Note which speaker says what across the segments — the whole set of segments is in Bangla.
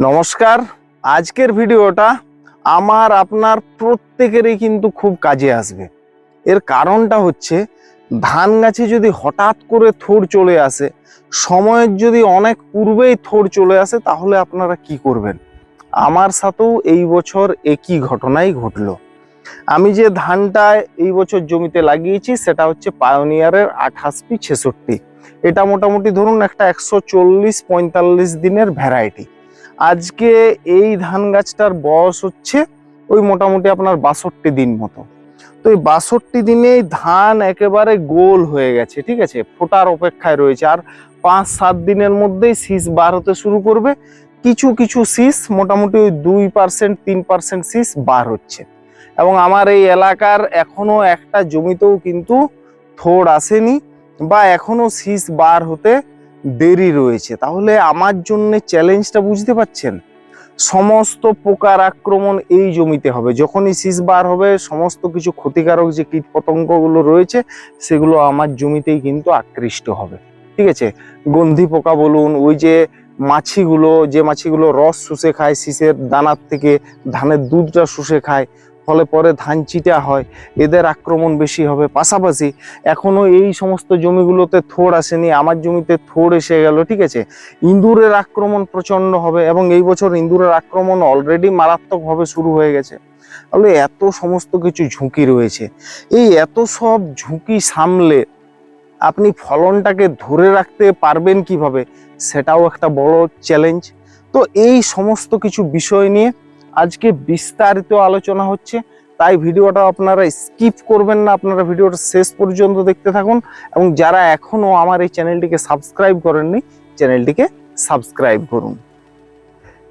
Speaker 1: নমস্কার। আজকের ভিডিওটা আমার, আপনার প্রত্যেকেরই কিন্তু খুব কাজে আসবে। এর কারণটা হচ্ছে, ধান গাছে যদি হঠাৎ করে থোড় চলে আসে, সময়ের যদি অনেক পূর্বেই থোড় চলে আসে, তাহলে আপনারা কি করবেন? আমার সাথেও এই বছর একই ঘটনাই ঘটলো। আমি যে ধানটা এই বছর জমিতে লাগিয়েছি, সেটা হচ্ছে পায়োনিয়ারের আঠাশ পি ছেষট্টি। এটা মোটামুটি ধরুন একটা একশো চল্লিশ পঁয়তাল্লিশ দিনের ভ্যারাইটি আজকে এই ধান গাছটার বয়স হচ্ছে ওই মোটামুটি আপনার বাষট্টি দিন মতো। তো এই বাষট্টি দিনেই ধান একেবারে গোল হয়ে গেছে, ঠিক আছে? ফোটার অপেক্ষায় রয়েছে। আর পাঁচ, সাত দিনের মধ্যেই শীষ বার হতে শুরু করবে। কিছু কিছু শীষ, মোটামুটি ওই দুই পার্সেন্ট, তিন পার্সেন্ট শীষ বার হচ্ছে। এবং আমার এই এলাকার এখনও একটা জমিতেও কিন্তু থোড় আসেনি বা এখনও শীষ বার হতে দেরি রয়েছে। তাহলে আমার জন্য চ্যালেঞ্জটা বুঝতে পারছেন? সমস্ত পোকার আক্রমণ এই জমিতে হবে। যখনই শীষ বার হবে, সমস্ত কিছু ক্ষতিকারক যে কীট পতঙ্গগুলো রয়েছে, সেগুলো আমার জমিতেই কিন্তু আকৃষ্ট হবে। ঠিক আছে? গন্ধি পোকা বলুন, ওই যে মাছিগুলো যে মাছিগুলো রস শুষে খায় শীষের দানার থেকে ধানের দুধটা শুষে খায় ফলে পরে ধান চিটা হয়, এদের আক্রমণ বেশি হবে। পাশাপাশি এখনও এই সমস্ত জমিগুলোতে থোড় আসেনি, আমার জমিতে থোড় এসে গেল, ঠিক আছে? ইঁদুরের আক্রমণ প্রচণ্ড হবে এবং এই বছর ইঁদুরের আক্রমণ অলরেডি মারাত্মকভাবে শুরু হয়ে গেছে। তাহলে এত সমস্ত কিছু ঝুঁকি রয়েছে। এই এত সব ঝুঁকি সামলে আপনি ফলনটাকে ধরে রাখতে পারবেন কীভাবে, সেটাও একটা বড় চ্যালেঞ্জ তো এই সমস্ত কিছু বিষয় নিয়ে আজকে বিস্তারিত আলোচনা হচ্ছে, তাই ভিডিওটা আপনারা স্কিপ করবেন না, আপনারা ভিডিওটা শেষ পর্যন্ত দেখতে থাকুন এবং যারা এখনও আমার এই চ্যানেলটিকে সাবস্ক্রাইব করেননি, চ্যানেলটিকে সাবস্ক্রাইব করুন।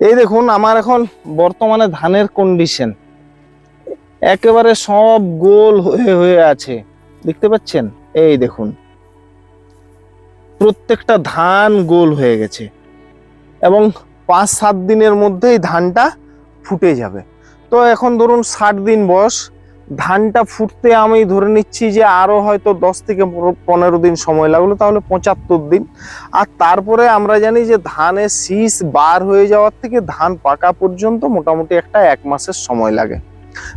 Speaker 1: এই দেখুন, আমার এখন বর্তমানে ধানের কন্ডিশন একেবারে সব গোল হয়ে হয়ে আছে, দেখতে পাচ্ছেন? এই দেখুন, প্রত্যেকটা ধান গোল হয়ে গেছে এবং পাঁচ সাত দিনের মধ্যেই ধানটা ফুটে যাবে। তো এখন ধরুন ষাট দিন বয়স, ধানটা ফুটতে আমি ধরে নিচ্ছি যে আরও হয়তো দশ থেকে পনেরো- দিন সময় লাগল, তাহলে পঁচাত্তর দিন। আর তারপরে আমরা জানি যে ধানের শীষ বার হয়ে যাওয়ার থেকে ধান পাকা পর্যন্ত মোটামুটি একটা এক মাসের সময় লাগে।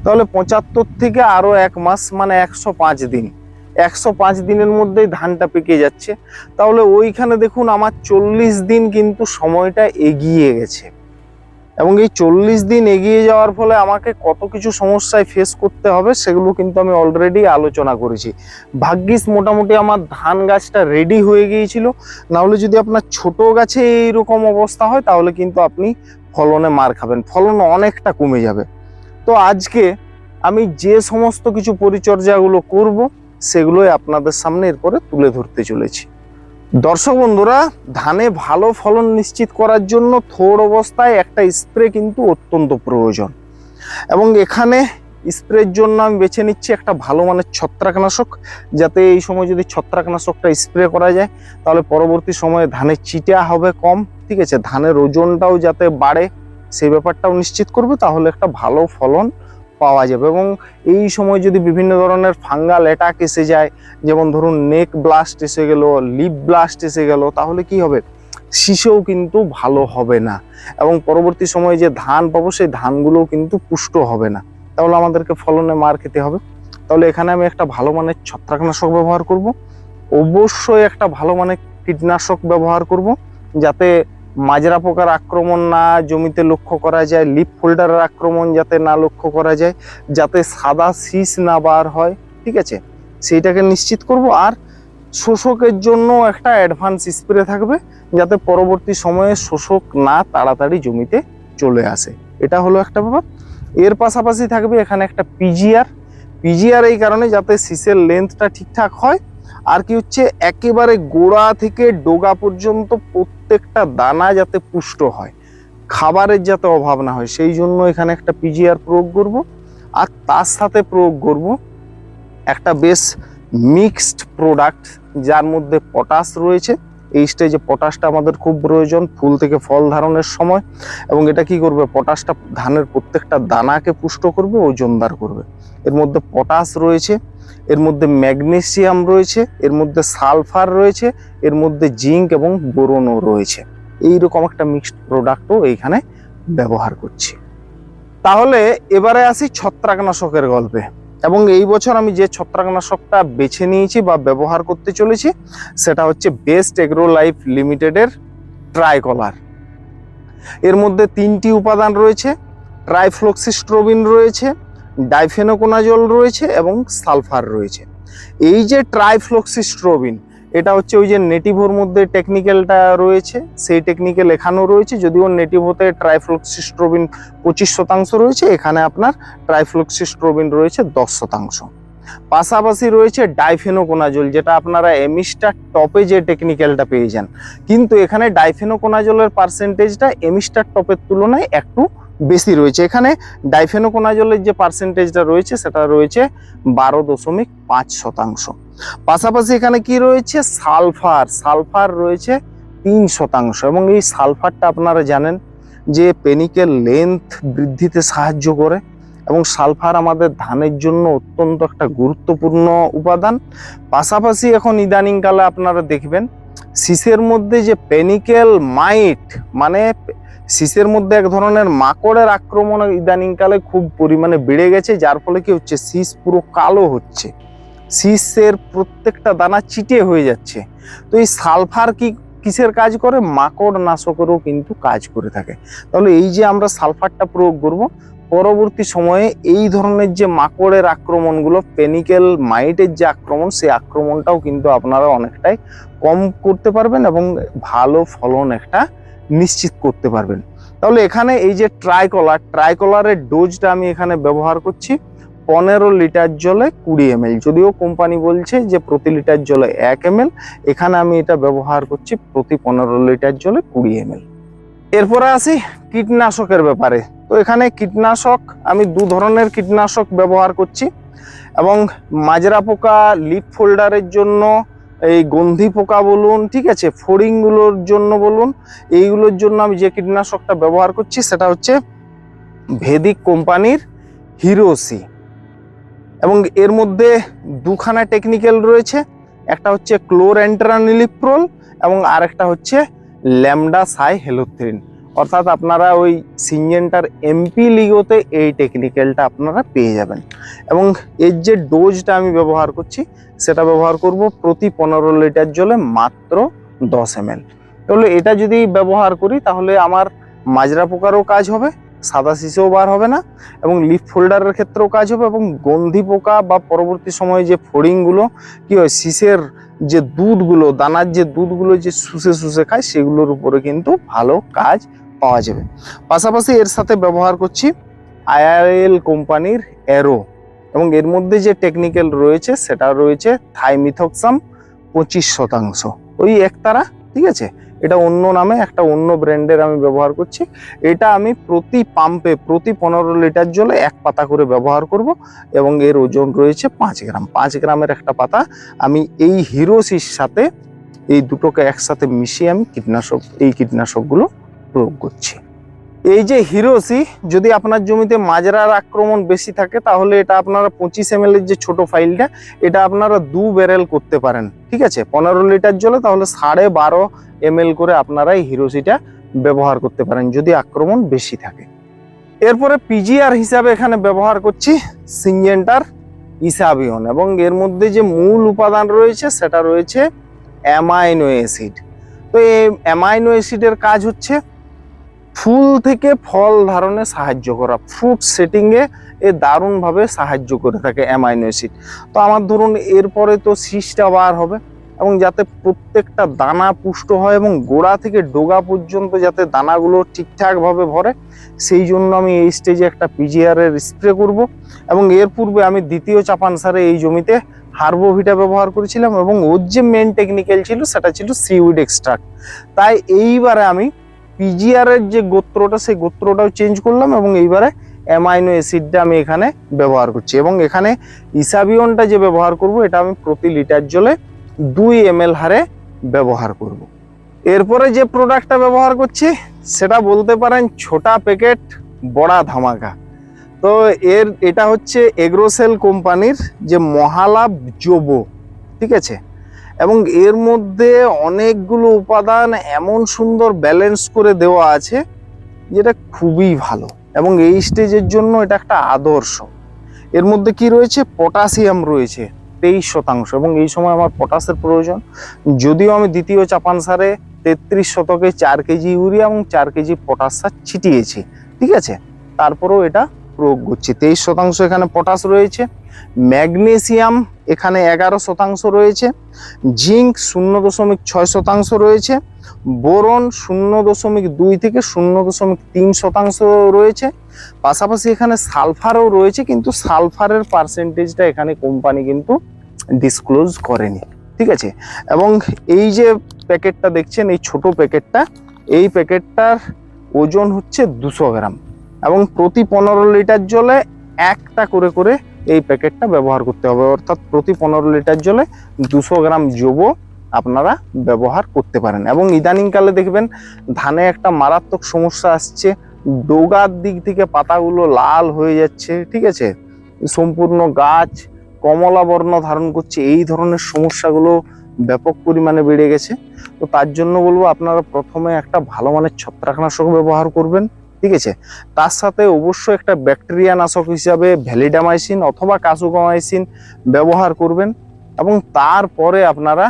Speaker 1: তাহলে পঁচাত্তর থেকে আরও এক মাস মানে একশো পাঁচ দিন। একশো পাঁচ দিনের মধ্যেই ধানটা পেকে যাচ্ছে। তাহলে ওইখানে দেখুন আমার চল্লিশ দিন কিন্তু সময়টা এগিয়ে গেছে। এবং এই চল্লিশ দিন এগিয়ে যাওয়ার ফলে আমাকে কত কিছু সমস্যায় ফেস করতে হবে সেগুলো কিন্তু আমি অলরেডি আলোচনা করেছি। ভাগ্যিস মোটামুটি আমার ধান গাছটা রেডি হয়ে গিয়েছিল। নাহলে যদি আপনার ছোট গাছে এইরকম অবস্থা হয়, তাহলে কিন্তু আপনি ফলনে মার খাবেন। ফলন অনেকটা কমে যাবে। তো আজকে আমি যে সমস্ত কিছু পরিচর্যাগুলো করব, সেগুলোই আপনাদের সামনে এরপরে তুলে ধরতে চলেছি। দর্শক বন্ধুরা, ধানে ভালো ফলন নিশ্চিত করার জন্য থোড় অবস্থায় একটা স্প্রে কিন্তু অত্যন্ত প্রয়োজন। এবং এখানে স্প্রের জন্য আমি বেছে নিচ্ছি একটা ভালো মানের ছত্রাকনাশক, যাতে এই সময় যদি ছত্রাকনাশকটা স্প্রে করা যায়, তাহলে পরবর্তী সময়ে ধানের চিটা হবে কম, ঠিক আছে? ধানের ওজনটাও যাতে বাড়ে, সেই ব্যাপারটাও নিশ্চিত করবে, তাহলে একটা ভালো ফলন পাওয়া যাবে এবং এই সময় যদি বিভিন্ন ধরনের ফাঙ্গাল অ্যাটাক এসে যায়, যেমন ধরুন নেক ব্লাস্ট এসে গেল, লিপ ব্লাস্ট এসে গেল, তাহলে কি হবে? শীষেও কিন্তু ভালো হবে না এবং পরবর্তী সময়ে যে ধান পাবো, সেই ধানগুলোও কিন্তু পুষ্ট হবে না। তাহলে আমাদেরকে ফলনে মার খেতে হবে। তাহলে এখানে আমি একটা ভালো মানের ছত্রাকনাশক ব্যবহার করব। অবশ্যই একটা ভালো মানের কীটনাশক ব্যবহার করব, যাতে মাজরা পোকার আক্রমণ না জমিতে লক্ষ্য করা যায় লিপ ফোল্ডারের আক্রমণ যাতে না লক্ষ্য করা যায়, যাতে সাদা শীষ না বার হয়, ঠিক আছে? সেইটাকে নিশ্চিত করব। আর শোষকের জন্য একটা অ্যাডভান্স স্প্রে থাকবে, যাতে পরবর্তী সময়ে শোষক না তাড়াতাড়ি জমিতে চলে আসে। এটা হলো একটা ব্যাপার। এর পাশাপাশি থাকবে এখানে একটা পিজিআর পিজিআর এই কারণে যাতে শীষের লেন্থটা ঠিকঠাক হয় আর কি হচ্ছে, একেবারে গোড়া থেকে ডোগা পর্যন্ত প্রত্যেকটা দানা যাতে পুষ্ট হয়, খাবারের যাতে অভাব না হয়, সেই জন্য এখানে একটা পিজিআর প্রয়োগ করব। আর তার সাথে প্রয়োগ করব একটা বেশ মিক্সড প্রোডাক্ট, যার মধ্যে পটাশ রয়েছে। এই স্টেজে পটাশটা আমাদের খুব প্রয়োজন, ফুল থেকে ফল ধারণের সময়। এবং এটা কি করবে, পটাশটা ধানের প্রত্যেকটা দানাকে পুষ্ট করবে ওজনদার করবে। এর মধ্যে পটাশ রয়েছে এর মধ্যে ম্যাগনেসিয়াম রয়েছে, এর মধ্যে সালফার রয়েছে, এর মধ্যে জিঙ্ক এবং বোরনও রয়েছে। এইরকম একটা মিক্সড প্রোডাক্টও এইখানে ব্যবহার করছি। তাহলে এবারে আসি ছত্রাকনাশকের গল্পে। এবং এই বছর আমি যে ছত্রাকনাশকটা বেছে নিয়েছি বা ব্যবহার করতে চলেছি, সেটা হচ্ছে বেস্ট এগ্রো লাইফ লিমিটেডের ট্রাইকলার। এর মধ্যে তিনটি উপাদান রয়েছে, ট্রাইফ্লক্সিস্ট্রোবিন রয়েছে ডাইফেনোকোনাজল রয়েছে এবং সালফার রয়েছে। এই যে ট্রাইফ্লক্সিস্ট্রোবিন, এটা হচ্ছে ওই যে নেটিভোর মধ্যে টেকনিক্যালটা রয়েছে, সেই টেকনিক্যাল এখানেও রয়েছে, যদিও নেটিভোতে ট্রাইফ্লক্সিস্ট্রোবিন পঁচিশ শতাংশ রয়েছে, এখানে আপনার ট্রাইফ্লক্সিস্ট্রোবিন রয়েছে দশ শতাংশ। পাশাপাশি রয়েছে ডাইফেনোকোনাজল, যেটা আপনারা এমিস্টার টপে যে টেকনিক্যালটা পেয়ে যান। কিন্তু এখানে ডাইফেনোকোনাজলের পার্সেন্টেজটা এমিস্টার টপের তুলনায় একটু বেশি রয়েছে। এখানে ডাইফেনোকোনাজলের যে পার্সেন্টেজটা রয়েছে, সেটা রয়েছে বারো দশমিক পাঁচ শতাংশ। পাশাপাশি এখানে কি রয়েছে? সালফার। সালফার রয়েছে তিন শতাংশ। এবং এই সালফারটা আপনারা জানেন যে পেনিকের লেন্থ বৃদ্ধিতে সাহায্য করে এবং সালফার আমাদের ধানের জন্য অত্যন্ত একটা গুরুত্বপূর্ণ উপাদান। পাশাপাশি এখন ইদানিংকালে আপনারা দেখবেন শীষের মধ্যে যে পেনিকেল মাইট মানে শীষের মধ্যে এক ধরনের মাকড়ের আক্রমণ ইদানিংকালে খুব পরিমাণে বেড়ে গেছে, যার ফলে কি হচ্ছে, শীষ পুরো কালো হচ্ছে। শীষের প্রত্যেকটা দানা চিটে হয়ে যাচ্ছে। তো এই সালফার কি কিসের কাজ করে? মাকড় নাশকেরও কিন্তু কাজ করে থাকে। তাহলে এই যে আমরা সালফারটা প্রয়োগ করব, পরবর্তী সময়ে এই ধরনের যে মাকড়ের আক্রমণগুলো, পেনিকেল মাইটের যে আক্রমণ সেই আক্রমণটাও কিন্তু আপনারা অনেকটাই কম করতে পারবেন এবং ভালো ফলন একটা নিশ্চিত করতে পারবেন। তাহলে এখানে এই যে ট্রাইকলার ট্রাইকলারের ডোজটা আমি এখানে ব্যবহার করছি পনেরো লিটার জলে কুড়ি এম যদিও কোম্পানি বলছে যে প্রতি লিটার জলে এক এম এখানে আমি এটা ব্যবহার করছি প্রতি পনেরো লিটার জলে কুড়ি এম এরপরে আসি কীটনাশকের ব্যাপারে। তো এখানে কীটনাশক, আমি দু ধরনের কীটনাশক ব্যবহার করছি এবং মাজরা পোকা লিপ ফোল্ডারের জন্য এই গন্ধি পোকা বলুন, ঠিক আছে, ফড়িংগুলোর জন্য বলুন, এইগুলোর জন্য আমি যে কীটনাশকটা ব্যবহার করছি সেটা হচ্ছে ভেদিক কোম্পানির হিরোসি। এবং এর মধ্যে দুখানা টেকনিক্যাল রয়েছে, একটা হচ্ছে ক্লোর অ্যান্ট্রানিলিপ্রোল এবং আরেকটা হচ্ছে ল্যামডা সাই হেলোথ্রিন অর্থাৎ আপনারা ওই সিনজেন্টার এমপি লিগোতে এই টেকনিক্যালটা আপনারা পেয়ে যাবেন। এবং এর যে ডোজটা আমি ব্যবহার করছি, সেটা ব্যবহার করব প্রতি পনেরো লিটার জলে মাত্র দশ এম এল তাহলে এটা যদি ব্যবহার করি, তাহলে আমার মাজরা পোকারও কাজ হবে, সাদা শিশেও বার হবে না, এবং লিফ ফোল্ডারের ক্ষেত্রেও কাজ হবে, এবং গন্ধি পোকা বা পরবর্তী সময়ে যে ফড়িংগুলো, কি হয়, শীষের যে দুধগুলো, দানার যে দুধগুলো যে শুষে শুষে খায়, সেগুলোর উপরে কিন্তু ভালো কাজ পাওয়া যাবে। পাশাপাশি এর সাথে ব্যবহার করছি আইআরএল কোম্পানির অ্যারো এবং এর মধ্যে যে টেকনিক্যাল রয়েছে, সেটা রয়েছে থাইমিথক্সাম পঁচিশ শতাংশ। ওই একতারা ঠিক আছে? এটা অন্য নামে, একটা অন্য ব্র্যান্ডের আমি ব্যবহার করছি। এটা আমি প্রতি পাম্পে প্রতি পনেরো লিটার জলে এক পাতা করে ব্যবহার করব এবং এর ওজন রয়েছে পাঁচ গ্রাম। পাঁচ গ্রামের একটা পাতা আমি এই হিরোসির সাথে, এই দুটোকে একসাথে মিশিয়ে আমি কীটনাশক, এই কীটনাশকগুলো প্রয়োগ করছি। এই যে হিরোসি, যদি আপনার জমিতে মাজরার আক্রমণ বেশি থাকে, তাহলে এটা আপনারা পঁচিশ এম যে ছোট ফাইলটা, এটা আপনারা দু ব্যারেল করতে পারেন, ঠিক আছে? পনেরো লিটার জলে তাহলে সাড়ে বারো এম করে আপনারা এই হিরোসিটা ব্যবহার করতে পারেন, যদি আক্রমণ বেশি থাকে। এরপরে পিজিআর হিসাবে এখানে ব্যবহার করছি সিনজেন্টার ইসাবিয়ন এবং এর মধ্যে যে মূল উপাদান রয়েছে, সেটা রয়েছে অ্যামাইনো অ্যাসিড। তো এই অ্যামাইনো অ্যাসিডের কাজ হচ্ছে ফুল থেকে ফল ধারণে সাহায্য করা ফ্রুট সেটিংয়ে এ দারুণভাবে সাহায্য করে থাকে অ্যামাইনো অ্যাসিড তো আমার ধরুন এরপরে তো শীষটা বার হবে এবং যাতে প্রত্যেকটা দানা পুষ্ট হয় এবং গোড়া থেকে ডোগা পর্যন্ত যাতে দানাগুলো ঠিকঠাকভাবে ভরে, সেই জন্য আমি এই স্টেজে একটা পিজিআরের স্প্রে করব এবং এর পূর্বে আমি দ্বিতীয় চাপান সারে এই জমিতে হার্বোভিটা ব্যবহার করেছিলাম এবং ওর যে মেন টেকনিক্যাল ছিল সেটা ছিল সিউইড এক্সট্রাক্ট তাই এইবারে আমি পিজিআর এর যে গোত্রটা, সেই গোত্রটাও চেঞ্জ করলাম এবং এইবারে অ্যামাইনো অ্যাসিডটা আমি এখানে ব্যবহার করছি এবং এখানে ইসাবিয়নটা যে ব্যবহার করব, এটা আমি প্রতি লিটার জলে দুই এম হারে ব্যবহার করব। এরপরে যে প্রোডাক্টটা ব্যবহার করছি, সেটা বলতে পারেন ছোটা প্যাকেট বড়া ধামাকা তো এর, এটা হচ্ছে এগ্রোসেল কোম্পানির যে মহালাভ জোবো, ঠিক আছে এবং এর মধ্যে অনেকগুলো উপাদান এমন সুন্দর ব্যালেন্স করে দেওয়া আছে যেটা খুবই ভালো এবং এই স্টেজের জন্য এটা একটা আদর্শ। এর মধ্যে কি রয়েছে? পটাশিয়াম রয়েছে, তেইশ শতাংশ এবং এই সময় আমার পটাশের প্রয়োজন। যদিও আমি দ্বিতীয় চাপান সারে তেত্রিশ শতকে চার কেজি ইউরিয়া এবং চার কেজি পটাশ সার ছিটিয়েছি, ঠিক আছে? তারপরেও এটা প্রয়োগ করছি। তেইশ শতাংশ এখানে পটাশ রয়েছে। ম্যাগনেসিয়াম এখানে এগারো শতাংশ রয়েছে। জিঙ্ক শূন্য দশমিক ছয় শতাংশ রয়েছে। বোরন শূন্য দশমিক দুই থেকে শূন্য দশমিক তিন শতাংশ রয়েছে। পাশাপাশি এখানে সালফারও রয়েছে, কিন্তু সালফারের পার্সেন্টেজটা এখানে কোম্পানি কিন্তু ডিসক্লোজ করেনি। ঠিক আছে? এবং এই যে প্যাকেটটা দেখছেন, এই ছোট প্যাকেটটা, এই প্যাকেটটার ওজন হচ্ছে দুশো গ্রাম। এবং প্রতি পনেরো লিটার জলে একটা করে করে এই প্যাকেটটা ব্যবহার করতে হবে। অর্থাৎ প্রতি পনেরো লিটার জলে দুশো গ্রাম জৈব আপনারা ব্যবহার করতে পারেন। এবং ইদানিংকালে দেখবেন ধানে একটা মারাত্মক সমস্যা আসছে। ডোগার দিক থেকে পাতাগুলো লাল হয়ে যাচ্ছে, ঠিক আছে? সম্পূর্ণ গাছ কমলা বর্ণ ধারণ করছে। এই ধরনের সমস্যাগুলো ব্যাপক পরিমাণে বেড়ে গেছে। তো তার জন্য বলব, আপনারা প্রথমে একটা ভালো মানের ছত্রাকনাশক ব্যবহার করবেন। ঠিক আছে? তার সাথে অবশ্য একটা ব্যাকটেরিয়া নাশক হিসাবে ভ্যালিডামাইসিন অথবা কাসুকামাইসিন ব্যবহার করবেন এবং তারপরে আপনারা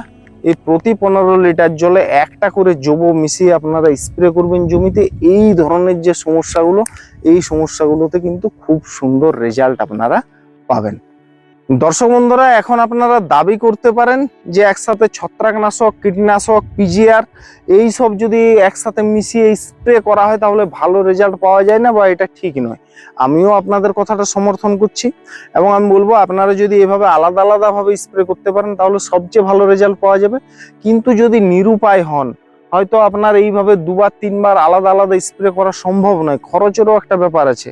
Speaker 1: এই প্রতি পনেরো লিটার জলে একটা করে জবো মিশিয়ে আপনারা স্প্রে করবেন জমিতে। এই ধরনের যে সমস্যাগুলো, এই সমস্যাগুলোতে কিন্তু খুব সুন্দর রেজাল্ট আপনারা পাবেন। দর্শক বন্ধুরা, এখন আপনারা দাবি করতে পারেন যে একসাথে ছত্রাকনাশক, কীটনাশক পিজিআর এই সব যদি একসাথে মিশিয়ে স্প্রে করা হয়, তাহলে ভালো রেজাল্ট পাওয়া যায় না বা এটা ঠিক নয়। আমিও আপনাদের কথাটা সমর্থন করছি এবং আমি বলব, আপনারা যদি এভাবে আলাদা আলাদাভাবে স্প্রে করতে পারেন, তাহলে সবচেয়ে ভালো রেজাল্ট পাওয়া যাবে। কিন্তু যদি নিরুপায় হন, হয়তো আপনার এইভাবে দুবার, তিনবার আলাদা আলাদা স্প্রে করা সম্ভব নয়। খরচেরও একটা ব্যাপার আছে,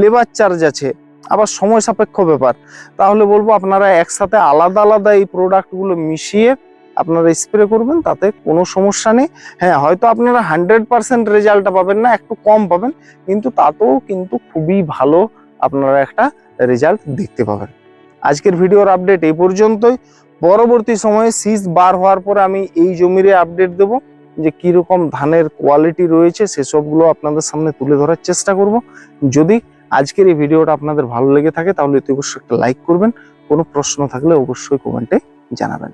Speaker 1: লেবার চার্জ আছে। আবার সময় সাপেক্ষ ব্যাপার। তাহলে বলব আপনারা একসাথে আলাদা আলাদা এই প্রোডাক্টগুলো মিশিয়ে আপনারা স্প্রে করবেন, তাতে কোনো সমস্যা নেই। হ্যাঁ হয়তো আপনারা হান্ড্রেড পার্সেন্ট রেজাল্টটা পাবেন না, একটু কম পাবেন, কিন্তু তাতেও কিন্তু খুবই ভালো আপনারা একটা রেজাল্ট দেখতে পাবেন। আজকের ভিডিওর আপডেট এই পর্যন্তই। পরবর্তী সময়ে শীষ বার হওয়ার পরে আমি এই জমির আপডেট দেব, যে কীরকম ধানের কোয়ালিটি রয়েছে, সেসবগুলো আপনাদের সামনে তুলে ধরার চেষ্টা করব। যদি আজকের এই ভিডিওটা আপনাদের ভালো লেগে থাকে তাহলে অবশ্যই একটা লাইক করবেন। কোনো প্রশ্ন থাকলে অবশ্যই কমেন্টে জানাবেন।